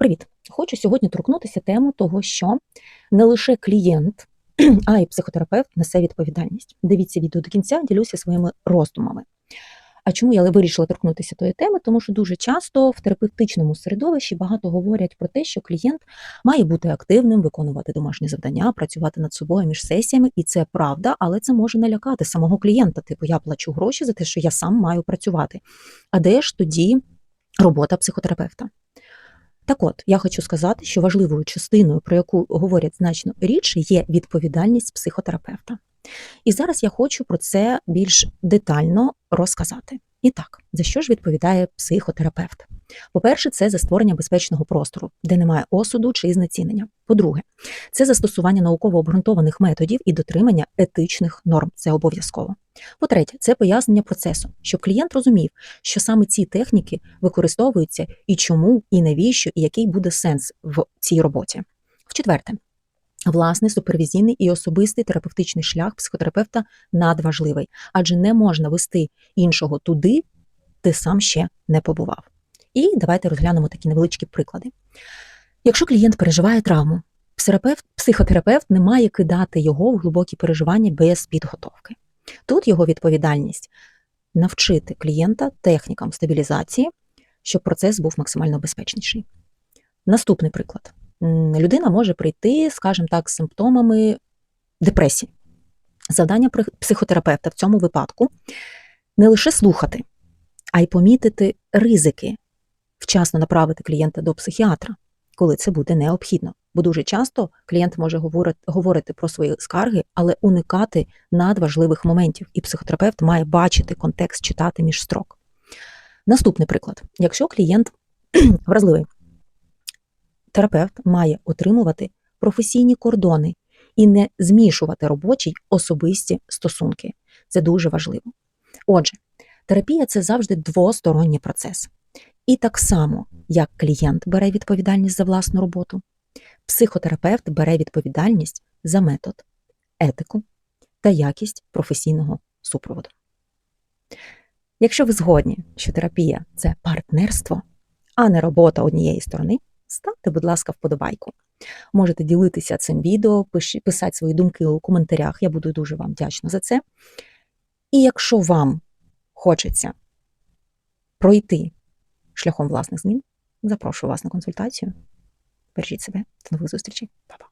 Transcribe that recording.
Привіт! Хочу сьогодні торкнутися тему того, що не лише клієнт, а й психотерапевт несе відповідальність. Дивіться відео до кінця, ділюся своїми роздумами. А чому я вирішила торкнутися тої теми? Тому що дуже часто в терапевтичному середовищі багато говорять про те, що клієнт має бути активним, виконувати домашні завдання, працювати над собою між сесіями, і це правда, але це може налякати самого клієнта. Типу, я плачу гроші за те, що я сам маю працювати. А де ж тоді робота психотерапевта? Так от, я хочу сказати, що важливою частиною, про яку говорять значно рідше, є відповідальність психотерапевта. І зараз я хочу про це більш детально розказати. І так, за що ж відповідає психотерапевт? По-перше, це за створення безпечного простору, де немає осуду чи знецінення. По-друге, це застосування науково обґрунтованих методів і дотримання етичних норм. Це обов'язково. По-третє, це пояснення процесу, щоб клієнт розумів, що саме ці техніки використовуються і чому, і навіщо, і який буде сенс в цій роботі. В-четверте, Власний супервізійний і особистий терапевтичний шлях психотерапевта надважливий, адже не можна вести іншого туди, де сам ще не побував. І давайте розглянемо такі невеличкі приклади. Якщо клієнт переживає травму, психотерапевт не має кидати його в глибокі переживання без підготовки. Тут його відповідальність навчити клієнта технікам стабілізації, щоб процес був максимально безпечніший. Наступний приклад людина може прийти, скажімо так, з симптомами депресії. Завдання психотерапевта в цьому випадку не лише слухати, а й помітити ризики, вчасно направити клієнта до психіатра, коли це буде необхідно. Бо дуже часто клієнт може говорити, про свої скарги, але уникати надважливих моментів, і психотерапевт має бачити контекст, читати між строк. Наступний приклад: якщо клієнт вразливий, терапевт має отримувати професійні кордони і не змішувати робочі особисті стосунки. Це дуже важливо. Отже, терапія це завжди двосторонній процес. І так само, як клієнт бере відповідальність за власну роботу, психотерапевт бере відповідальність за метод, етику та якість професійного супроводу. Якщо ви згодні, що терапія це партнерство, а не робота однієї сторони, ставте, будь ласка, вподобайку. Можете ділитися цим відео, писати свої думки у коментарях. Я буду дуже вам вдячна за це. І якщо вам хочеться пройти шляхом власних змін, запрошую вас на консультацію. Бережіть себе, до нових зустрічей, Па-па.